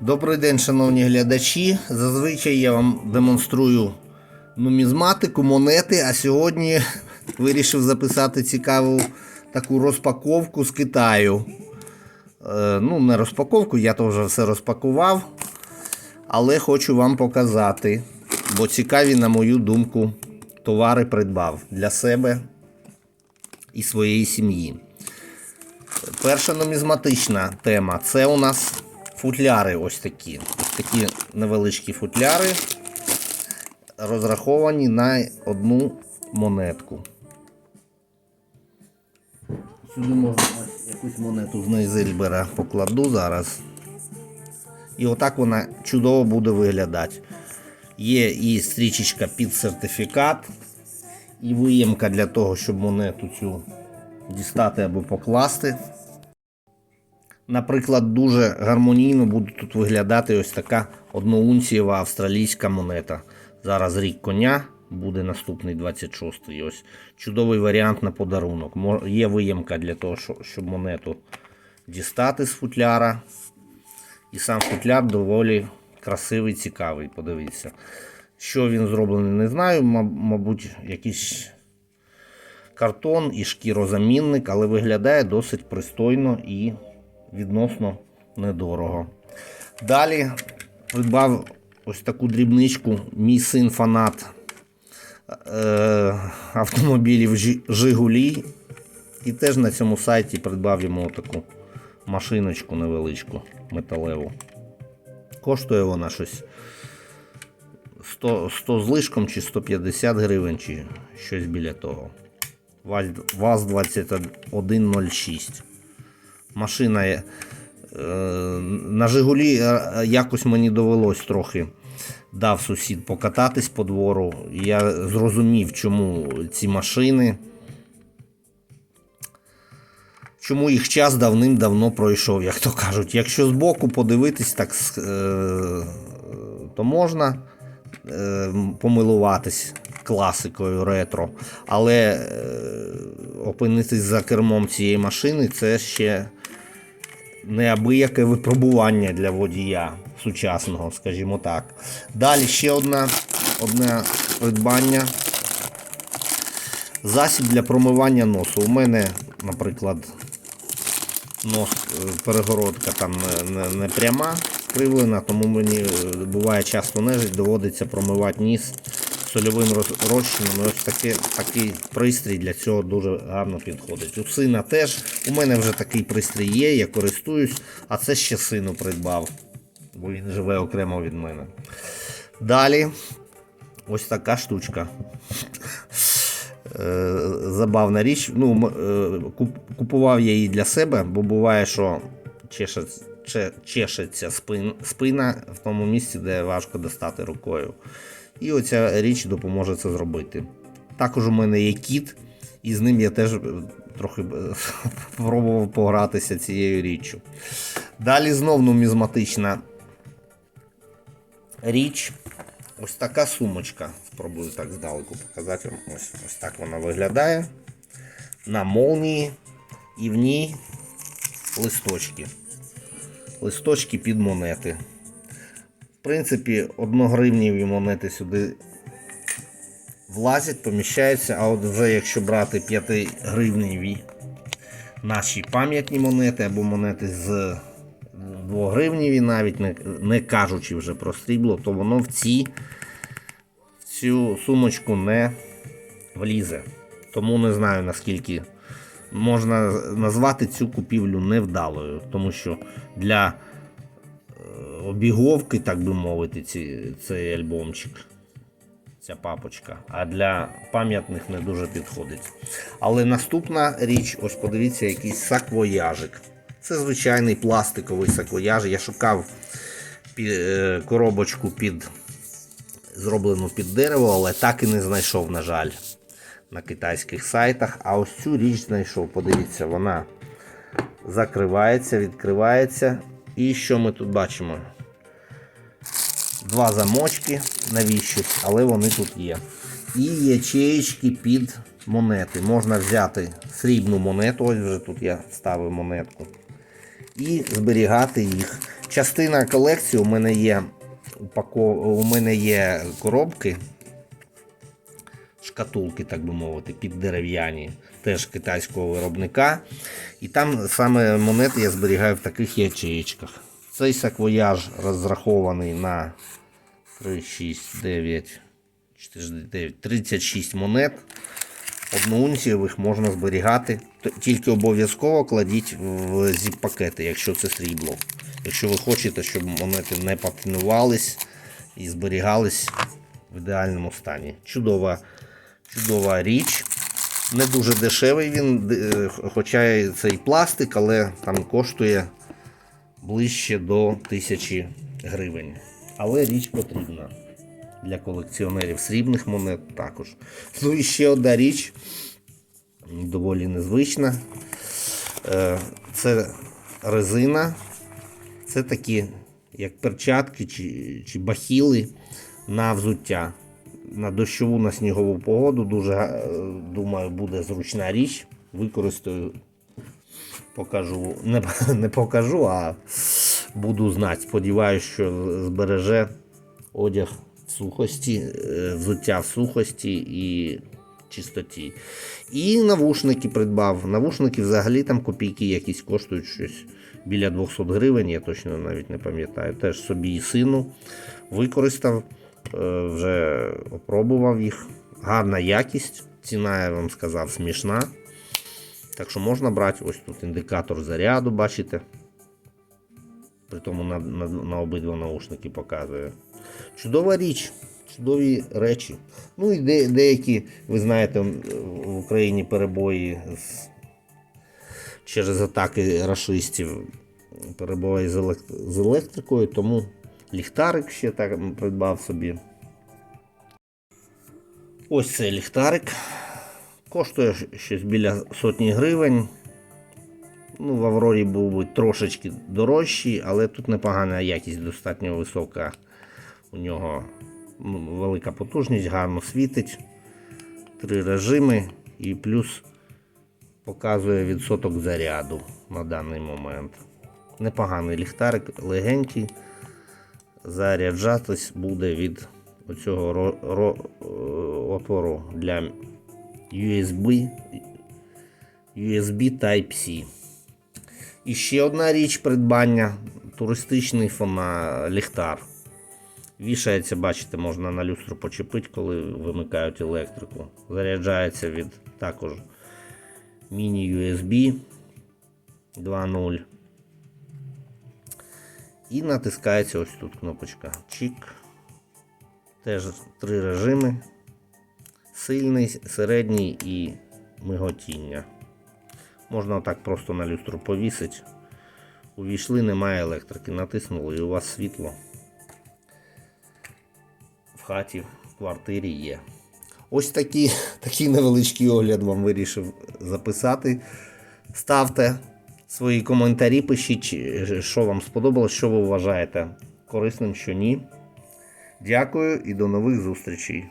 Добрий день, шановні глядачі. Зазвичай я вам демонструю нумізматику, монети, а сьогодні вирішив записати цікаву таку розпаковку з Китаю. Е, ну, не розпаковку, я то вже все розпакував. Але хочу вам показати, бо цікаві, на мою думку, товари придбав для себе і своєї сім'ї. Перша нумізматична тема це у нас футляри ось такі. Ось такі невеличкі футляри, розраховані на одну монетку. Сюди можна якусь монету з Нейзельбера покладу зараз. І отак вона чудово буде виглядати. Є і стрічечка під сертифікат, і виємка для того, щоб монету цю дістати або покласти. Наприклад, дуже гармонійно буде тут виглядати ось така одноунцієва австралійська монета. Зараз рік коня, буде наступний 26-й. Ось чудовий варіант на подарунок. Є виємка для того, щоб монету дістати з футляра. І сам футляр доволі красивий, цікавий. Подивіться. Що він зроблений, не знаю. Мабуть, якийсь картон і шкірозамінник, але виглядає досить пристойно і відносно недорого. Далі придбав ось таку дрібничку. Мій син фанат е, автомобілів Жигулі. І теж на цьому сайті придбав йому таку машиночку невеличку металеву. Коштує вона щось 100, 100 з чи 150 гривень, чи щось біля того. ВАЗ-2106. Машина є, е, на Жигулі е, якось мені довелось трохи дав сусід покататись по двору. Я зрозумів, чому ці машини. Чому їх час давним-давно пройшов, як то кажуть. Якщо збоку подивитись, так е, то можна помилуватись класикою ретро. Але опинитись за кермом цієї машини це ще неабияке випробування для водія сучасного, скажімо так. Далі ще одна, одне придбання. Засіб для промивання носу. У мене, наприклад, нос, е, перегородка там не, не, не пряма, скривлена, тому мені е, буває часто нежить, доводиться промивати ніс сольовим роз- розчином. І ось таке, такий пристрій для цього дуже гарно підходить. У сина теж. У мене вже такий пристрій є, я користуюсь, а це ще сину придбав, бо він живе окремо від мене. Далі ось така штучка. Е, забавна річ. Ну, е, куп- купував я її для себе, бо буває, що чешеться спина в тому місці, де важко достати рукою. І оця річ допоможе це зробити. Також у мене є кіт, і з ним я теж е, трохи е, пробував погратися цією річчю. Далі знов нумізматична річ. Ось така сумочка. Спробую так здалеку показати. Ось, ось так вона виглядає. На молнії. І в ній листочки. Листочки під монети. В принципі, одногривніві монети сюди влазять, поміщаються, а от вже якщо брати 5 гривневі наші пам'ятні монети або монети з 2 гривневі, навіть не, не кажучи вже про срібло, то воно в ці в цю сумочку не влізе. Тому не знаю наскільки можна назвати цю купівлю невдалою, тому що для е, обіговки, так би мовити, ці, цей альбомчик, ця папочка, а для пам'ятних не дуже підходить. Але наступна річ, ось подивіться, якийсь саквояжик. Це звичайний пластиковий саквояж. Я шукав е, коробочку під зроблену під дерево, але так і не знайшов, на жаль, на китайських сайтах. А ось цю річ знайшов. Подивіться, вона закривається, відкривається. І що ми тут бачимо? Два замочки, навіщось, але вони тут є. І ячеїчки під монети. Можна взяти срібну монету, ось вже тут я ставив монетку. і зберігати їх. Частина колекції у мене є у мене є коробки, шкатулки, так би мовити, під дерев'яні, теж китайського виробника. І там саме монети я зберігаю в таких ячеєчках. Цей саквояж розрахований на 3, 6, 9, 4, 9, 36 монет. Одноунцієвих можна зберігати. Тільки обов'язково кладіть в зіп-пакети, якщо це срібло. Якщо ви хочете, щоб монети не патинувались і зберігались в ідеальному стані. Чудова, чудова річ. Не дуже дешевий він, е, хоча це і пластик, але там коштує ближче до 1000 гривень. Але річ потрібна для колекціонерів срібних монет також. Ну і ще одна річ, доволі незвична. Е, Це резина. Це такі, як перчатки чи, чи бахіли на взуття. На дощову на снігову погоду дуже е, думаю, буде зручна річ. Використаю, покажу, не, не покажу, а буду знати. Сподіваюсь, що збереже одяг в сухості, е, взуття в сухості і чистоті. І навушники придбав. Навушники взагалі там копійки якісь коштують щось біля 200 гривень, я точно навіть не пам'ятаю. Теж собі і сину використав, вже опробував їх. Гарна якість. Ціна, я вам сказав, смішна. Так що можна брати ось тут індикатор заряду, бачите. Притому на, на, на обидва наушники показує. Чудова річ, чудові речі. Ну і де, деякі, ви знаєте, в Україні перебої з, через атаки рашистів, перебої з, елект- з електрикою, тому ліхтарик ще так придбав собі. Ось цей ліхтарик. Коштує щось біля сотні гривень. Ну, в Аврорі був би трошечки дорожчий, але тут непогана якість, достатньо висока. У нього велика потужність, гарно світить. Три режими і плюс показує відсоток заряду на даний момент. Непоганий ліхтарик, легенький. Заряджатись буде від оцього е, отвору для USB, USB Type-C. І ще одна річ придбання туристичний фона ліхтар. Вішається, бачите, можна на люстру почепити, коли вимикають електрику. Заряджається від також міні-USB 2.0. І натискається ось тут кнопочка Чик. Теж три режими. Сильний, середній і миготіння. Можна отак просто на люстру повісити. Увійшли, немає електрики. Натиснули і у вас світло в хаті, в квартирі є. Ось такі, такий невеличкий огляд вам вирішив записати. Ставте свої коментарі, пишіть, що вам сподобалось, що ви вважаєте корисним, що ні. Дякую і до нових зустрічей.